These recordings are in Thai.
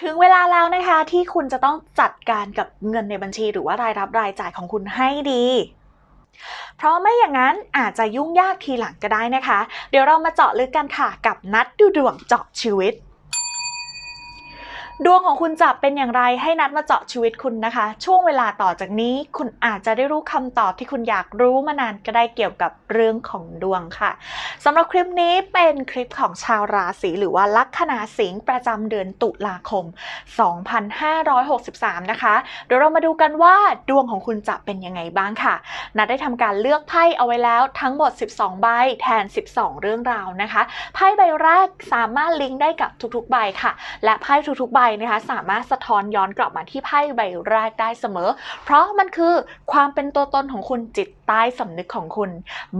ถึงเวลาแล้วนะคะที่คุณจะต้องจัดการกับเงินในบัญชี หรือว่ารายรับรายจ่ายของคุณให้ดี เพราะไม่อย่างนั้นอาจจะยุ่งยากทีหลังก็ได้นะคะ เดี๋ยวเรามาเจาะลึกกันค่ะกับนัดดูดวงเจาะชีวิต ดวงของคุณจะเป็นอย่างไรให้นัดมาเจาะชีวิตคุณนะคะ ช่วงเวลาต่อจากนี้ คุณอาจจะได้รู้คำตอบที่คุณอยากรู้มานานก็ได้เกี่ยวกับเรื่องของดวงค่ะสำหรับคลิปนี้เป็นคลิปของชาวราศีหรือว่าลัคนาสิงห์ประจำเดือนตุลาคม 2563 นะคะเดี๋ยวเรามาดูกันว่าดวงของคุณจะเป็นยังไงบ้างค่ะนัดได้ทำการเลือกไพ่เอาไว้แล้วทั้งหมด 12 ใบแทน 12 เรื่องราวนะคะไพ่ใบแรกสามารถลิงก์ได้กับทุกๆใบค่ะ และไพ่ทุกๆใบนะคะสามารถสะท้อนย้อนกลับมาที่ไพ่ใบแรกได้เสมอ เพราะมันคือความเป็นตัวตนของคุณจิตใต้สำนึกของคุณ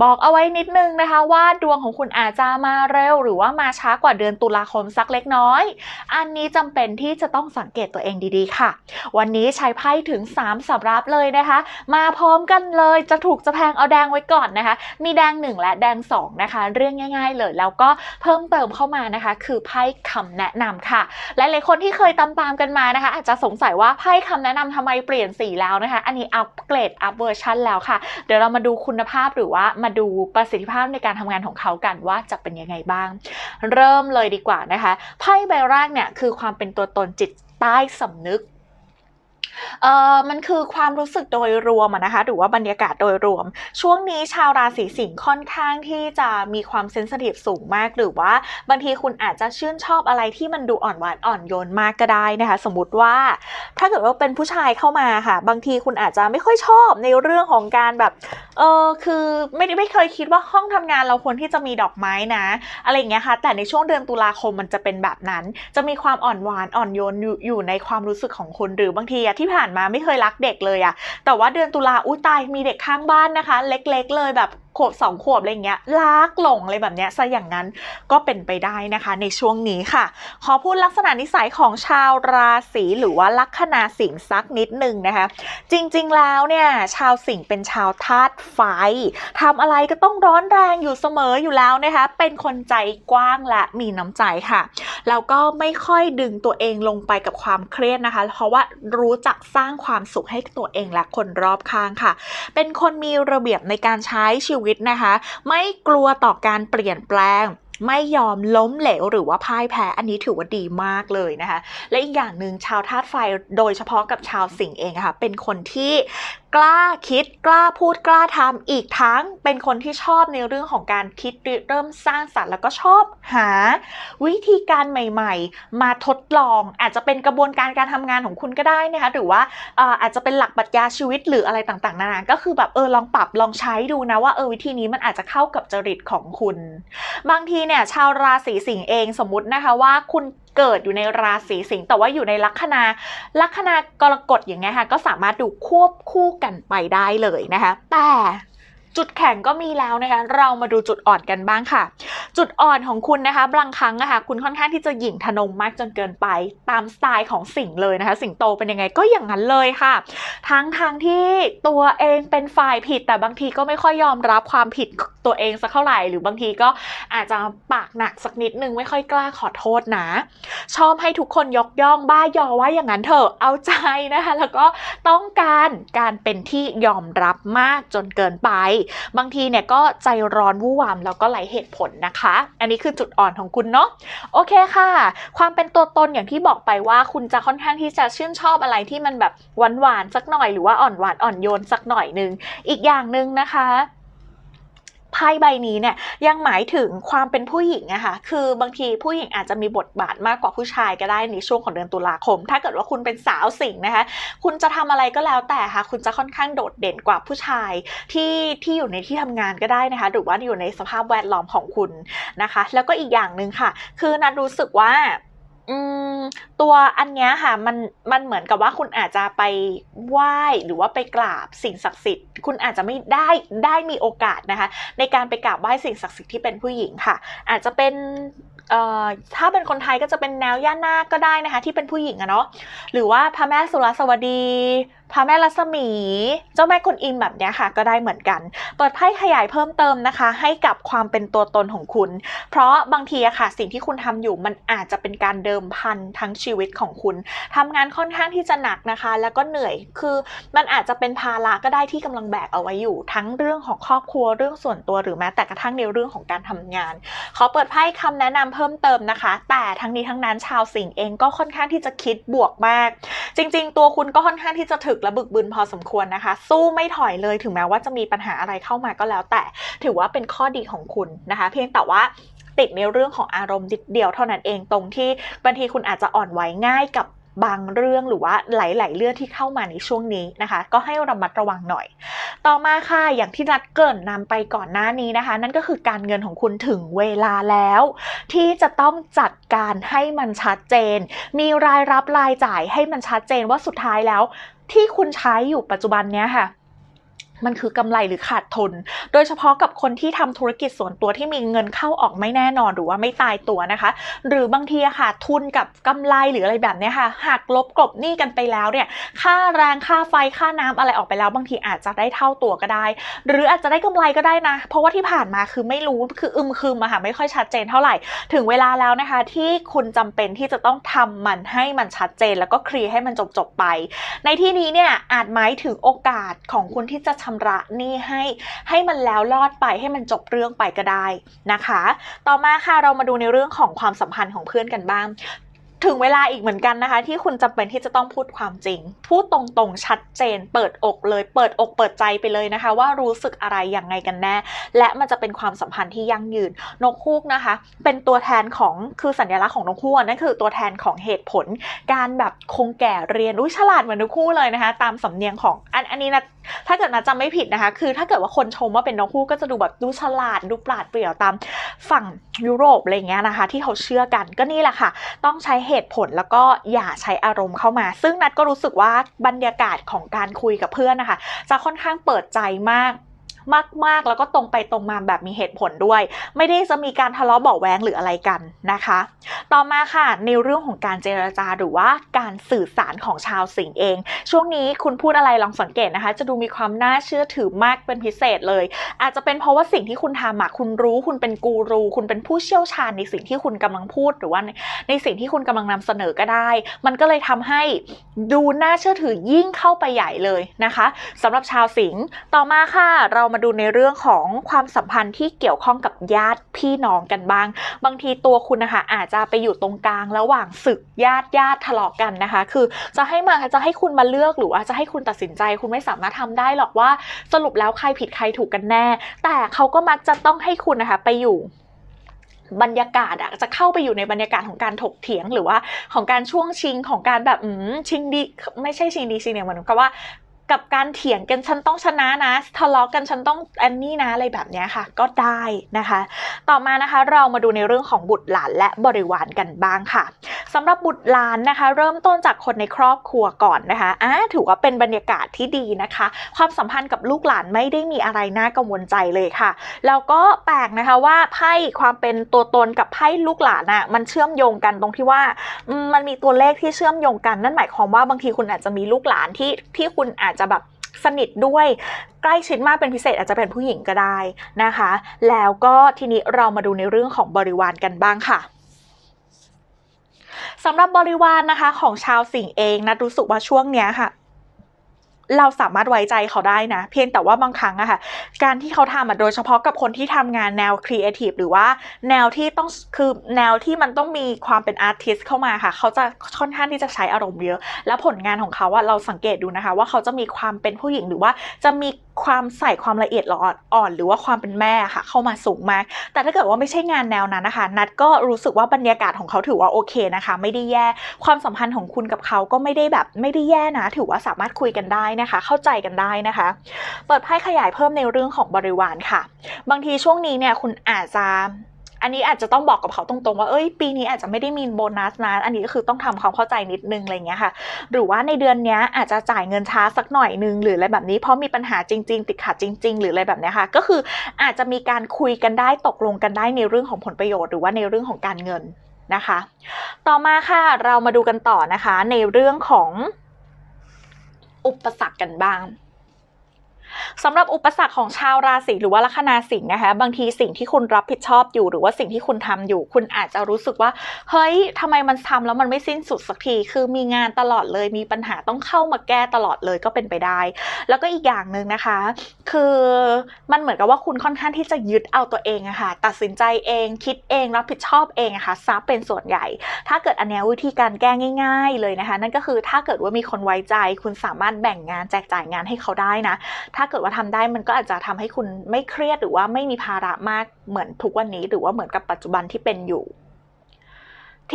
บอกเอาไว้นิดนึงนะคะว่าดวงของคุณอาจจะมาเร็ว หรือว่ามาช้ากว่าเดือนตุลาคมสักเล็กน้อย อันนี้จำเป็นที่จะต้องสังเกตตัวเองดีๆค่ะ วันนี้ใช้ไพ่ถึง 3สับรับเลยนะคะ มาพร้อมกันเลยจะถูกจะแพงเอาแดงไว้ก่อนนะคะ มีแดง 1 และแดง 2 นะคะ เรื่องง่าย ๆ เลยแล้วก็เพิ่มเติมเข้ามานะคะ คือไพ่คำแนะนำค่ะหลายๆคนที่เคยตามๆกันมานะคะ อาจจะสงสัยว่าไพ่คำแนะนำทำไมเปลี่ยนสีแล้วนะคะ อันนี้อัปเกรดอัปเวอร์ชันแล้วค่ะดี๋ยวเรามาดูคุณภาพหรือว่ามาดูประสิทธิภาพในการทำงานของเขากันว่าจะเป็นยังไงบ้าง เริ่มเลยดีกว่านะคะไพ่ใบแรกเนี่ยคือความเป็นตัวตนจิตใต้สำนึก เอ่อมันคือความรู้สึกโดยรวมนะคะหรือว่าบรรยากาศโดยรวม ช่วงนี้ชาวราศีสิงห์ค่อนข้างที่จะมีความเซนสิทีฟสูงมาก หรือว่าบางทีคุณอาจจะชื่นชอบอะไรที่มันดูอ่อนหวานอ่อนโยนมากก็ได้นะคะ สมมติว่า ถ้าเกิดว่าเป็นผู้ชายเข้ามาค่ะ บางทีคุณอาจจะไม่ค่อยชอบในเรื่องของการแบบเออคือไม่ได้ไม่เคยคิดว่าห้องทำงานเราควรที่จะมีดอกไม้นะ อะไรอย่างเงี้ยค่ะ แต่ในช่วงเดือนตุลาคมมันจะเป็นแบบนั้น จะมีความอ่อนหวานอ่อนโยนอยู่อยู่ในความรู้สึกของคุณหรือบางทีอะที่ผ่านมาไม่เคยรักเด็กเลยอะแต่ว่าเดือนตุลาอุ้ยตายมีเด็กข้างบ้านนะคะ เล็ก ๆ เลยแบบขวบสองขวบอะไรเงี้ยรักหลงอะไรแบบเนี้ยซะอย่างนั้นก็เป็นไปได้นะคะ ในช่วงนี้ค่ะ ขอพูดลักษณะนิสัยของชาวราศีหรือว่าลัคนาสิงห์สักนิดหนึ่งนะคะ จริงๆแล้วเนี่ยชาวสิงห์เป็นชาวธาตุไฟทำอะไรก็ต้องร้อนแรงอยู่เสมออยู่แล้วนะคะ เป็นคนใจกว้างและมีน้ำใจค่ะแล้วก็ไม่ค่อยดึงตัวเองลงไปกับความเครียดนะคะ เพราะว่ารู้จักสร้างความสุขให้ตัวเองและคนรอบข้างค่ะ เป็นคนมีระเบียบในการใช้ชีวิตนะคะ ไม่กลัวต่อการเปลี่ยนแปลงไม่ยอมล้มเหลวหรือว่าพ่ายแพ้อันนี้ถือว่าดีมากเลยนะคะ และอีกอย่างหนึ่งชาวธาตุไฟโดยเฉพาะกับชาวสิงห์เองค่ะ เป็นคนที่ กล้าคิดกล้าพูดกล้าทำอีกทั้งเป็นคนที่ชอบในเรื่องของการคิดเริ่มสร้างสรรค์แล้วก็ชอบหา วิธีการใหม่ ๆ มาทดลอง อาจจะเป็นกระบวนการการทำงานของคุณก็ได้นะคะหรือว่าอาจจะเป็นหลักปรัชญาชีวิตหรืออะไรต่างๆนานาก็คือแบบเออลองปรับลองใช้ดูนะว่าเออวิธีนี้มันอาจจะเข้ากับจริตของคุณ บางทีเนี่ยชาวราศีสิงห์เองสมมตินะคะว่าคุณเกิดอยู่ในราศีสิงห์แต่ว่าอยู่ในลัคนาลัคนากรกฎอย่างเงี้ยค่ะก็สามารถดูควบคู่กันไปได้เลยนะคะ แต่ จุดแข็งก็มีแล้วนะคะ เรามาดูจุดอ่อนกันบ้างค่ะ จุดอ่อนของคุณนะคะ บางครั้งนะคะคุณค่อนข้างที่จะหยิ่งทะนงมากจนเกินไป ตามสไตล์ของสิงเลยนะคะ สิงโตเป็นยังไงก็อย่างนั้นเลยค่ะ ทั้งทางที่ตัวเองเป็นฝ่ายผิด แต่บางทีก็ไม่ค่อยยอมรับความผิดตัวเองสักเท่าไหร่ หรือบางทีก็อาจจะปากหนักสักนิดนึงไม่ค่อยกล้าขอโทษนะ ชอบให้ทุกคนยกย่องบ้ายอว่าอย่างนั้นเถอะเอาใจนะคะ แล้วก็ต้องการการเป็นที่ยอมรับมากจนเกินไปบางทีเนี่ยก็ใจร้อนวู่วามแล้วก็ไหลเหตุผลนะคะ อันนี้คือจุดอ่อนของคุณเนาะโอเคค่ะ ความเป็นตัวตนอย่างที่บอกไปว่า คุณจะค่อนข้างที่จะชื่นชอบอะไรที่มันแบบหวานหวานๆสักหน่อยหรือว่าอ่อนหวานอ่อนโยนสักหน่อยนึงอีกอย่างหนึ่งนะคะ ไพ่ใบนี้เนี่ยยังหมายถึงความเป็นผู้หญิงอะค่ะคือบางทีผู้หญิงอาจจะมีบทบาทมากกว่าผู้ชายก็ได้ในช่วงของเดือนตุลาคม ถ้าเกิดว่าคุณเป็นสาวสิงห์นะคะ คุณจะทำอะไรก็แล้วแต่ค่ะคุณจะค่อนข้างโดดเด่นกว่าผู้ชายที่ที่อยู่ในที่ทำงานก็ได้นะคะ หรือว่าอยู่ในสภาพแวดล้อมของคุณนะคะ แล้วก็อีกอย่างหนึ่งค่ะ คือนัดรู้สึกว่า อืมตัวอันเนี้ยค่ะมันมันเหมือนกับว่าคุณอาจจะไปไหว้หรือว่าไปกราบสิ่งศักดิ์สิทธิ์ คุณอาจจะไม่ได้ได้มีโอกาสนะคะ ในการไปกราบไหว้สิ่งศักดิ์สิทธิ์ที่เป็นผู้หญิงค่ะ อาจจะเป็นเอ่อถ้าเป็นคนไทยก็จะเป็นแนวย่านาคก็ได้นะคะ ที่เป็นผู้หญิงอะเนาะหรือว่าพระแม่สุรสวดี พระแม่รัศมี เจ้าแม่กวนอิมแบบเนี้ยค่ะ ก็ได้เหมือนกัน เปิดไพ่ขยายเพิ่มเติมนะคะ ให้กับความเป็นตัวตนของคุณ เพราะบางทีอะค่ะ สิ่งที่คุณทำอยู่มันอาจจะเป็นการเดิมพันทั้งชีวิตของคุณทำงานค่อนข้างที่จะหนักนะคะ แล้วก็เหนื่อยคือมันอาจจะเป็นภาระก็ได้ที่กำลังแบกเอาไว้อยู่ ทั้งเรื่องของครอบครัวเรื่องส่วนตัวหรือแม้แต่กระทั่งในเรื่องของการทำงาน ขอเปิดไพ่คำแนะนำเพิ่มเติมนะคะ แต่ทั้งนี้ทั้งนั้นชาวสิงห์เองก็ค่อนข้างที่จะคิดบวกมาก จริง ๆ ตัวคุณก็ค่อนข้างที่จะถึกและบึกบึนพอสมควรนะคะ สู้ไม่ถอยเลยถึงแม้ว่าจะมีปัญหาอะไรเข้ามาก็แล้ว แต่ถือว่าเป็นข้อดีของคุณนะคะ เพียงแต่ว่าติดในเรื่องของอารมณ์นิดเดียวเท่านั้นเองตรงที่บางทีคุณอาจจะอ่อนไหวง่ายกับ บางเรื่องหรือว่าหลาย ๆ เรื่องที่เข้ามาในช่วงนี้นะคะ ก็ให้ระมัดระวังหน่อย ต่อมาค่ะอย่างที่นัดเกินนำไปก่อนหน้านี้นะคะ นั่นก็คือการเงินของคุณถึงเวลาแล้ว ที่จะต้องจัดการให้มันชัดเจน มีรายรับรายจ่ายให้มันชัดเจนว่าสุดท้ายแล้ว ที่คุณใช้อยู่ปัจจุบันเนี้ยค่ะ มันคือกำไรหรือขาดทุน โดยเฉพาะกับคนที่ทำธุรกิจส่วนตัวที่มีเงินเข้าออกไม่แน่นอนหรือว่าไม่ตายตัวนะคะ หรือบางทีอะค่ะทุนกับกำไรหรืออะไรแบบเนี้ยค่ะหักลบกลบหนี้กันไปแล้วเนี่ยค่าแรงค่าไฟค่าน้ำอะไรออกไปแล้ว บางทีอาจจะได้เท่าตัวก็ได้ หรืออาจจะได้กำไรก็ได้นะ เพราะว่าที่ผ่านมาคือไม่รู้คืออึมครึมอะค่ะไม่ค่อยชัดเจนเท่าไหร่ ถึงเวลาแล้วนะคะ ที่คุณจำเป็นที่จะต้องทำมันให้มันชัดเจน แล้วก็เคลียร์ให้มันจบๆไป ในที่นี้เนี่ยอาจหมายถึงโอกาสของคุณที่จะชำระหนี้ให้ให้มันแล้วรอดไปให้มันจบเรื่องไปก็ได้นะคะ ต่อมาค่ะเรามาดูในเรื่องของความสัมพันธ์ของเพื่อนกันบ้างถึงเวลาอีกเหมือนกันนะคะ ที่คุณจำเป็นที่จะต้องพูดความจริง พูดตรงๆชัดเจน เปิดอกเลย เปิดอกเปิดใจไปเลยนะคะ ว่ารู้สึกอะไรยังไงกันแน่ และมันจะเป็นความสัมพันธ์ที่ยั่งยืนนกฮูกนะคะ เป็นตัวแทนของคือสัญลักษณ์ของนกฮูกนั่นคือตัวแทนของเหตุผล การแบบคงแก่เรียนอุ้ยฉลาดเหมือนนกฮูกเลยนะคะ ตามสำเนียงของอันอันนี้นะถ้าเกิดนะจำไม่ผิดนะคะ คือถ้าเกิดว่าคนชมว่าเป็นนกฮูกก็จะดูแบบดูฉลาดดูปราดเปรียวตามฝั่งยุโรปอะไรเงี้ยนะคะ ที่เขาเชื่อกันก็นี่แหละค่ะ ต้องใช้เหตุผลแล้วก็อย่าใช้อารมณ์เข้ามา ซึ่งนัดก็รู้สึกว่าบรรยากาศของการคุยกับเพื่อนนะคะ จะค่อนข้างเปิดใจมาก มากๆ แล้วก็ตรงไปตรงมาแบบมีเหตุผลด้วย ไม่ได้จะมีการทะเลาะเบาแวงหรืออะไรกันนะคะ ต่อมาค่ะในเรื่องของการเจรจาหรือว่าการสื่อสารของชาวสิงห์เอง ช่วงนี้คุณพูดอะไรลองสังเกตนะคะ จะดูมีความน่าเชื่อถือมากเป็นพิเศษเลย อาจจะเป็นเพราะว่าสิ่งที่คุณทำอะคุณรู้คุณเป็นกูรู คุณเป็นผู้เชี่ยวชาญในสิ่งที่คุณกำลังพูดหรือว่าในในสิ่งที่คุณกำลังนำเสนอก็ได้ มันก็เลยทำให้ดูน่าเชื่อถือยิ่งเข้าไปใหญ่เลยนะคะสำหรับชาวสิงห์ต่อมาค่ะเรามาดูในเรื่องของความสัมพันธ์ที่เกี่ยวข้องกับญาติพี่น้องกันบ้าง บางทีตัวคุณนะคะอาจจะไปอยู่ตรงกลางระหว่างศึกญาติญาติทะเลาะกันนะคะ คือจะให้มาจะให้คุณมาเลือกหรือว่าจะให้คุณตัดสินใจ คุณไม่สามารถทำได้หรอกว่าสรุปแล้วใครผิดใครถูกกันแน่ แต่เขาก็มักจะต้องให้คุณนะคะไปอยู่บรรยากาศอะจะเข้าไปอยู่ในบรรยากาศของการถกเถียงหรือว่าของการช่วงชิงของการแบบอืมชิงดีไม่ใช่ชิงดีชิงเนี่ยเหมือนกับว่า กับการเถียงกันฉันต้องชนะนะทะเลาะกันฉันต้องอันนี้นะอะไรแบบนี้ค่ะ ก็ได้นะคะ ต่อมานะคะเรามาดูในเรื่องของบุตรหลานและบริวารกันบ้างค่ะสำหรับบุตรหลานนะคะ เริ่มต้นจากคนในครอบครัวก่อนนะคะอ่าถือว่าเป็นบรรยากาศที่ดีนะคะ ความสัมพันธ์กับลูกหลานไม่ได้มีอะไรน่ากังวลใจเลยค่ะแล้วก็แปลกนะคะว่าไพ่ความเป็นตัวตนกับไพ่ลูกหลานอะ่ะมันเชื่อมโยงกันตรงที่ว่ามมันมีตัวเลขที่เชื่อมโยงกันนั่นหมายความว่าบางทีคุณอาจจะมีลูกหลานที่ที่คุณอาจจะแบบสนิทด้วยใกล้ชิดมากเป็นพิเศษอาจจะเป็นผู้หญิงก็ได้นะคะ แล้วก็ทีนี้เรามาดูในเรื่องของบริวารกันบ้างค่ะสำหรับบริวารนะคะของชาวสิงห์เองนะรู้สึกว่าช่วงเนี้ยค่ะ เราสามารถไว้ใจเขาได้นะ เพียงแต่ว่าบางครั้งอะค่ะ การที่เขาทำอะโดยเฉพาะกับคนที่ทำงานแนวครีเอทีฟหรือว่าแนวที่ต้องคือแนวที่มันต้องมีความเป็นอาร์ติสเข้ามาค่ะ เขาจะค่อนข้างที่จะใช้อารมณ์เยอะ แล้วผลงานของเขาอะเราสังเกตดูนะคะ ว่าเขาจะมีความเป็นผู้หญิงหรือว่าจะมีความใส่ความละเอียดอ่อนอ่อน หรือว่าความเป็นแม่ค่ะ เข้ามาสูงมาก แต่ถ้าเกิดว่าไม่ใช่งานแนวนั้นนะคะ นัดก็รู้สึกว่าบรรยากาศของเขาถือว่าโอเคนะคะ ไม่ได้แย่ ความสัมพันธ์ของคุณกับเขาก็ไม่ได้แบบไม่ได้แย่นะ ถือว่าสามารถคุยกันได้นะคะ เข้าใจกันได้นะคะ เปิดไพ่ขยายเพิ่มในเรื่องของบริวารค่ะ บางทีช่วงนี้เนี่ยคุณอาจจะ อันนี้อาจจะต้องบอกกับเขาตรงๆว่าเอ้ยปีนี้อาจจะไม่ได้มีโบนัสนะอันนี้ก็คือต้องทำความเข้าใจนิดนึงอะไรเงี้ยค่ะ หรือว่าในเดือนนี้อาจจะจ่ายเงินช้าสักหน่อยนึงหรืออะไรแบบนี้เพราะมีปัญหาจริง ๆ ติดขัดจริง ๆ หรืออะไรแบบเนี้ยค่ะ ก็คืออาจจะมีการคุยกันได้ตกลงกันได้ในเรื่องของผลประโยชน์หรือว่าในเรื่องของการเงินนะคะ ต่อมาค่ะเรามาดูกันต่อนะคะในเรื่องของอุปสรรคกันบ้าง สำหรับอุปสรรคของชาวราศีหรือว่าลัคนาสิงห์นะคะ บางทีสิ่งที่คุณรับผิดชอบอยู่ หรือว่าสิ่งที่คุณทำอยู่ คุณอาจจะรู้สึกว่า เฮ้ยทำไมมันทำแล้วมันไม่สิ้นสุดสักที คือมีงานตลอดเลย มีปัญหาต้องเข้ามาแก้ตลอดเลยก็เป็นไปได้ แล้วก็อีกอย่างหนึ่งนะคะ คือมันเหมือนกับว่าคุณค่อนข้างที่จะยึดเอาตัวเองอะค่ะ ตัดสินใจเอง คิดเอง รับผิดชอบเองอะค่ะซับเป็นส่วนใหญ่ ถ้าเกิดอันนี้วิธีการแก้ง่าย ๆ เลยนะคะ นั่นก็คือถ้าเกิดว่ามีคนไว้ใจ คุณสามารถแบ่งงานแจกจ่ายงานให้เขาได้นะถ้าาเกิดว่าทำได้มันก็อาจจะทำให้คุณไม่เครียดหรือว่าไม่มีภาระมากเหมือนทุกวันนี้หรือว่าเหมือนกับปัจจุบันที่เป็นอยู่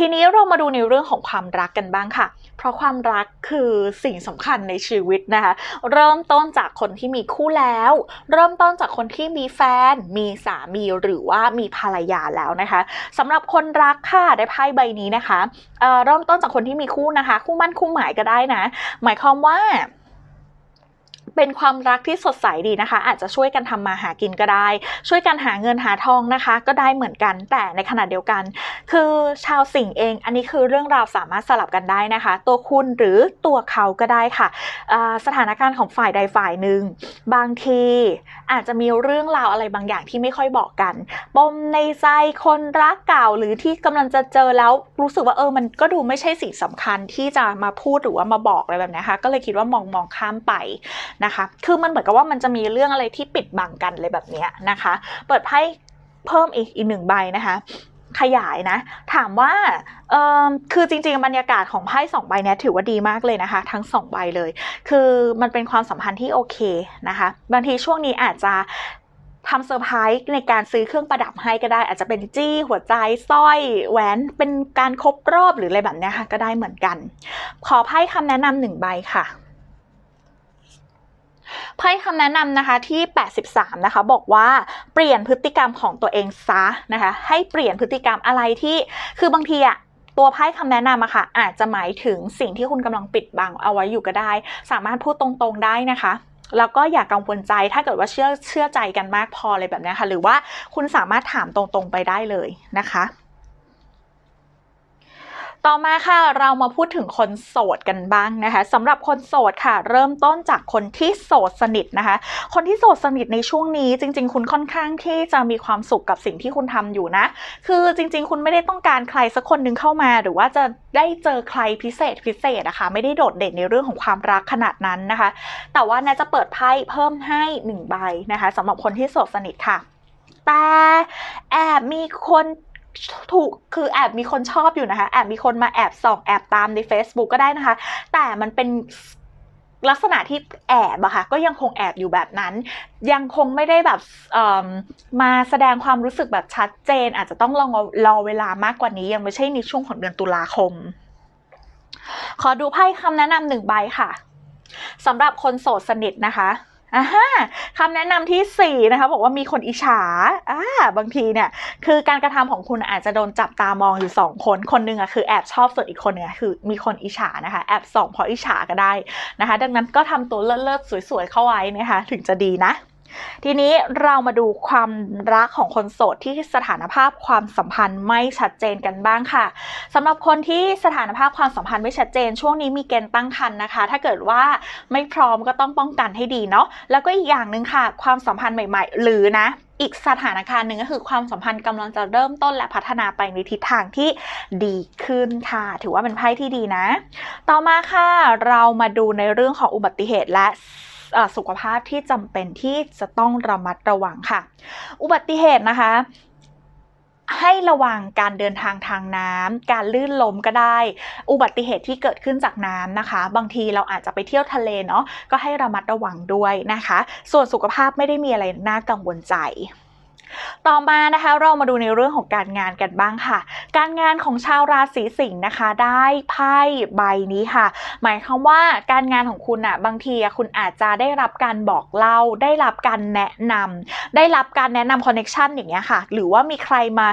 ทีนี้เรามาดูในเรื่องของความรักกันบ้างค่ะ เพราะความรักคือสิ่งสำคัญในชีวิตนะคะ เริ่มต้นจากคนที่มีคู่แล้ว เริ่มต้นจากคนที่มีแฟน มีสามีหรือว่ามีภรรยาแล้วนะคะสำหรับคนรักค่ะได้ไพ่ใบนี้นะคะเเริ่มต้นจากคนที่มีคู่นะคะ คู่มั่นคู่หมายก็ได้นะ หมายความว่า เป็นความรักที่สดใสดีนะคะ อาจจะช่วยกันทำมาหากินก็ได้ ช่วยกันหาเงินหาทองนะคะ ก็ได้เหมือนกัน แต่ในขณะเดียวกัน คือชาวสิงห์เอง อันนี้คือเรื่องราวสามารถสลับกันได้นะคะ ตัวคุณหรือตัวเขาก็ได้ค่ะ สถานการณ์ของฝ่ายใดฝ่ายหนึ่งบางที อาจจะมีเรื่องราวอะไรบางอย่างที่ไม่ค่อยบอกกัน ปมในใจคนรักเก่าหรือที่กำลังจะเจอแล้วรู้สึกว่าเออมันก็ดูไม่ใช่สิ่งสำคัญที่จะมาพูดหรือว่ามาบอกอะไรแบบนี้ค่ะก็เลยคิดว่ามองมองข้ามไปนะคะ คือมันเหมือนกับว่ามันจะมีเรื่องอะไรที่ปิดบังกันเลยแบบนี้นะคะ เปิดไพ่เพิ่มอีกอีกหนึ่งใบนะคะ ขยายนะ ถามว่าคือจริง ๆ บรรยากาศของไพ่สองใบนี้ถือว่าดีมากเลยนะคะ ทั้งสองใบเลย คือมันเป็นความสัมพันธ์ที่โอเคนะคะ บางทีช่วงนี้อาจจะทำเซอร์ไพรส์ในการซื้อเครื่องประดับให้ก็ได้ อาจจะเป็นจี้หัวใจสร้อยแหวนเป็นการครบรอบหรืออะไรแบบนี้ค่ะก็ได้เหมือนกัน ขอไพ่คำแนะนำหนึ่งใบค่ะ ไพ่คำแนะนำนะคะที่ 83 นะคะ บอกว่าเปลี่ยนพฤติกรรมของตัวเองซะนะคะ ให้เปลี่ยนพฤติกรรมอะไรที่คือบางทีอะตัวไพ่คำแนะนำอะค่ะ อาจจะหมายถึงสิ่งที่คุณกำลังปิดบังเอาไว้อยู่ก็ได้ สามารถพูดตรงๆได้นะคะแล้วก็อย่ากกังวลใจถ้าเกิดว่าเชื่อเชื่อใจกันมากพอเลยแบบนี้ค่ะ หรือว่าคุณสามารถถามตรงๆไปได้เลยนะคะ ต่อมาค่ะเรามาพูดถึงคนโสดกันบ้างนะคะสำหรับคนโสดค่ะ เริ่มต้นจากคนที่โสดสนิทนะคะ คนที่โสดสนิทในช่วงนี้จริง ๆ คุณค่อนข้างที่จะมีความสุขกับสิ่งที่คุณทำอยู่นะ คือจริง ๆ คุณไม่ได้ต้องการใครสักคนหนึ่งเข้ามา หรือว่าจะได้เจอใครพิเศษพิเศษนะคะ ไม่ได้โดดเด่นในเรื่องของความรักขนาดนั้นนะคะ แต่ว่านะจะเปิดไพ่เพิ่มให้1ใบนะคะสำหรับคนที่โสดสนิทค่ะแต่แอบมีคน ถูกคือแอบมีคนชอบอยู่นะคะแอบมีคนมาแอบส่องแอบตามใน Facebook ก็ได้นะคะ แต่มันเป็นลักษณะที่แอบอะค่ะก็ยังคงแอบอยู่แบบนั้น ยังคงไม่ได้แบบมาแสดงความรู้สึกแบบชัดเจน อาจจะต้องรอรอเวลามากกว่านี้ ยังไม่ใช่ในช่วงของเดือนตุลาคม ขอดูไพ่คำแนะนำหนึ่งใบค่ะสำหรับคนโสดสนิทนะคะ อ่าคำแนะนำที่ 4 นะคะ บอกว่ามีคนอิจฉาอ่าบางทีเนี่ย คือการกระทำของคุณอาจจะโดนจับตามองอยู่ 2 คน คนหนึ่งอะคือแอบชอบส่วนอีกคนนึงคือมีคนอิจฉานะคะ แอบส่องเพราะอิจฉาก็ได้นะคะ ดังนั้นก็ทำตัวเลิศๆสวยๆเข้าไว้นะคะ ถึงจะดีนะ ทีนี้เรามาดูความรักของคนโสดที่สถานภาพความสัมพันธ์ไม่ชัดเจนกันบ้างค่ะสำหรับคนที่สถานภาพความสัมพันธ์ไม่ชัดเจน ช่วงนี้มีเกณฑ์ตั้งครรภ์นะคะ ถ้าเกิดว่าไม่พร้อมก็ต้องป้องกันให้ดีเนาะแล้วก็อีกอย่างหนึ่งค่ะ ความสัมพันธ์ใหม่ ๆ หรือนะอีกสถานการณ์หนึ่งก็คือความสัมพันธ์กำลังจะเริ่มต้นและพัฒนาไปในทิศทางที่ดีขึ้นค่ะ ถือว่าเป็นไพ่ที่ดีนะ ต่อมาค่ะ เรามาดูในเรื่องของอุบัติเหตุและ สุขภาพที่จำเป็นที่จะต้องระมัดระวังค่ะ อุบัติเหตุนะคะให้ระวังการเดินทางทางน้ำการลื่นล้มก็ได้ อุบัติเหตุที่เกิดขึ้นจากน้ำนะคะ บางทีเราอาจจะไปเที่ยวทะเลเนาะก็ให้ระมัดระวังด้วยนะคะ ส่วนสุขภาพไม่ได้มีอะไรน่ากังวลใจ ต่อมานะคะเรามาดูในเรื่องของการงานกันบ้างค่ะ การงานของชาวราศีสิงห์นะคะ ได้ไพ่ใบนี้ค่ะ หมายความว่าการงานของคุณอะบางทีคุณอาจจะได้รับการบอกเล่า ได้รับการแนะนำได้รับการแนะนำคอนเน็ชันอย่างเงี้ยค่ะ หรือว่ามีใครมา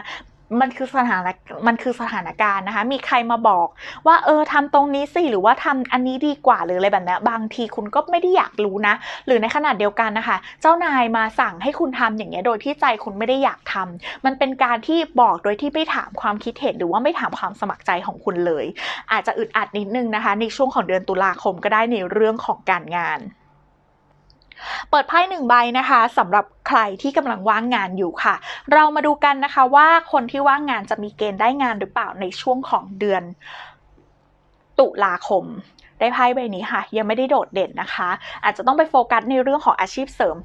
มันคือสถานมันคือสถานการณ์นะคะ มีใครมาบอกว่าเออทำตรงนี้สิหรือว่าทำอันนี้ดีกว่าหรืออะไรแบบนี้บางทีคุณก็ไม่ได้อยากรู้นะ หรือในขนาดเดียวกันนะคะ เจ้านายมาสั่งให้คุณทำอย่างเงี้ยโดยที่ใจคุณไม่ได้อยากทำมันเป็นการที่บอกโดยที่ไม่ถามความคิดเห็นหรือว่าไม่ถามความสมัครใจของคุณเลย อาจจะอึดอัดนิดนึงนะคะ ในช่วงของเดือนตุลาคมก็ได้ในเรื่องของการงาน เปิดไพ่หนึ่งใบนะคะสำหรับใครที่กำลังว่างงานอยู่ค่ะ เรามาดูกันนะคะว่าคนที่ว่างงานจะมีเกณฑ์ได้งานหรือเปล่าในช่วงของเดือน ตุลาคมได้ไพ่ใบนี้ค่ะ ยังไม่ได้โดดเด่นนะคะ อาจจะต้องไปโฟกัสในเรื่องของอาชีพเสริม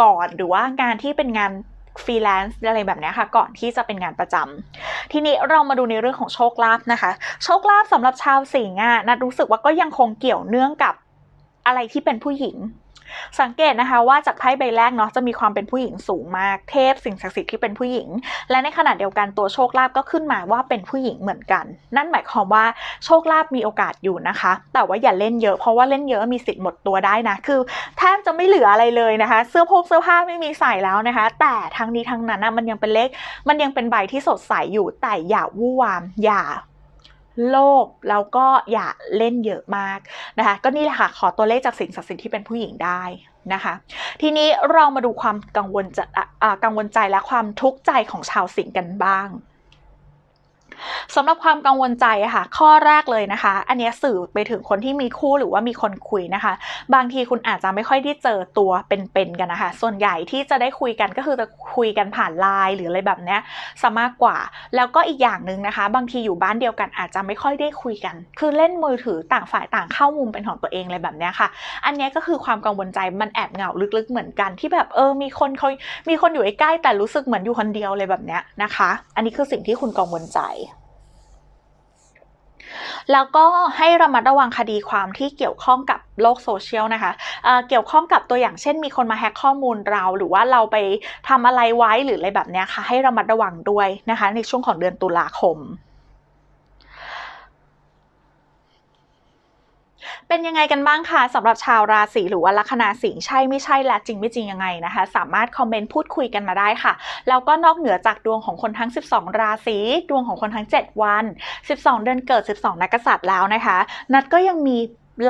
ก่อน หรือว่างานที่เป็นงานฟรีแลนซ์อะไรแบบนี้ค่ะ ก่อนที่จะเป็นงานประจำทีนี้เรามาดูในเรื่องของโชคลาภนะคะ โชคลาภสำหรับชาวสิงห์อะนัดรู้สึกว่าก็ยังคงเกี่ยวเนื่องกับอะไรที่เป็นผู้หญิง สังเกตนะคะว่าจากไพ่ใบแรกเนาะจะมีความเป็นผู้หญิงสูงมาก เทพสิ่งศักดิ์สิทธิ์ที่เป็นผู้หญิง และในขณะเดียวกันตัวโชคลาภก็ขึ้นมาว่าเป็นผู้หญิงเหมือนกัน นั่นหมายความว่าโชคลาภมีโอกาสอยู่นะคะ แต่ว่าอย่าเล่นเยอะเพราะว่าเล่นเยอะมีสิทธิ์หมดตัวได้นะคือแทบจะไม่เหลืออะไรเลยนะคะ เสื้อโพกเสื้อผ้าไม่มีใส่แล้วนะคะ แต่ทั้งนี้ทั้งนั้นนะมันยังเป็นเลขมันยังเป็นใบที่สดใสอยู่แต่อย่าวู่วามอย่า โลภแล้วก็อย่าเล่นเยอะมากนะคะก็นี่แหละค่ะขอตัวเลขจากสิ่งศักดิ์สิทธิ์ที่เป็นผู้หญิงได้นะคะทีนี้เรามาดูความกังวลจะกังวลใจและความทุกข์ใจของชาวสิงห์กันบ้าง สำหรับความกังวลใจค่ะ ข้อแรกเลยนะคะ อันนี้สื่อไปถึงคนที่มีคู่หรือว่ามีคนคุยนะคะ บางทีคุณอาจจะไม่ค่อยได้เจอตัวเป็นๆกันนะคะ ส่วนใหญ่ที่จะได้คุยกันก็คือจะคุยกันผ่านไลน์หรืออะไรแบบนี้ซะมากกว่า แล้วก็อีกอย่างหนึ่งนะคะ บางทีอยู่บ้านเดียวกันอาจจะไม่ค่อยได้คุยกัน คือเล่นมือถือต่างฝ่ายต่างเข้ามุมเป็นของตัวเองอะไรแบบนี้ค่ะ อันนี้ก็คือความกังวลใจมันแอบเหงาลึกๆเหมือนกันที่แบบเออมีคนเขามีคนอยู่ใกล้แต่รู้สึกเหมือนอยู่คนเดียวเลยแบบนี้นะคะ อันนี้คือสิ่งที่คุณกังวลใจ แล้วก็ให้ระมัดระวังคดีความที่เกี่ยวข้องกับโลกโซเชียลนะคะเเกี่ยวข้องกับตัวอย่างเช่น มีคนมาแฮ็กข้อมูลเรา หรือว่าเราไปทำอะไรไว้หรืออะไรแบบนี้ค่ะ ให้ระมัดระวังด้วยนะคะ ในช่วงของเดือนตุลาคม เป็นยังไงกันบ้างคะสำหรับชาวราศีหรือว่าลัคนาสิงห์ใช่ไม่ใช่และจริงไม่จริงยังไงนะคะ สามารถคอมเมนต์พูดคุยกันมาได้ค่ะ แล้วก็นอกเหนือจากดวงของคนทั้ง 12 ราศีดวงของคนทั้ง 7 วัน 12 เดือนเกิด 12 นักษัตริย์แล้วนะคะ นัดก็ยังมี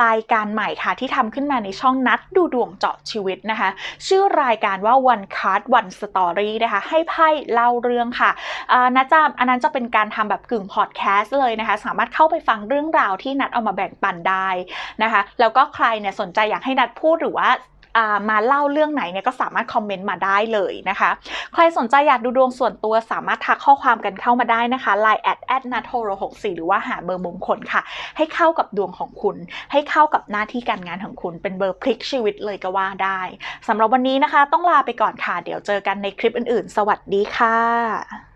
รายการใหม่ค่ะที่ทำขึ้นมาในช่องนัดดูดวงเจาะชีวิตนะคะ ชื่อรายการว่า One Card One Story นะคะ ให้ไพ่เล่าเรื่องค่ะนัดจะอันนั้นจะเป็นการทำแบบกึ่งพอดแคสต์เลยนะคะ สามารถเข้าไปฟังเรื่องราวที่นัดเอามาแบ่งปันได้นะคะ แล้วก็ใครเนี่ยสนใจอยากให้นัดพูดหรือว่า มาเล่าเรื่องไหนเนี่ยก็สามารถคอมเมนต์มาได้เลยนะคะ ใครสนใจอยากดูดวงส่วนตัวสามารถทักข้อความกันเข้ามาได้นะคะ line at at n a t o r o 6 4หรือว่าหาเบอร์มงคลค่ะ ให้เข้ากับดวงของคุณ ให้เข้ากับหน้าที่การงานของคุณ เป็นเบอร์พลิกชีวิตเลยก็ว่าได้สำหรับวันนี้นะคะ ต้องลาไปก่อนค่ะ เดี๋ยวเจอกันในคลิปอื่นๆ สวัสดีค่ะ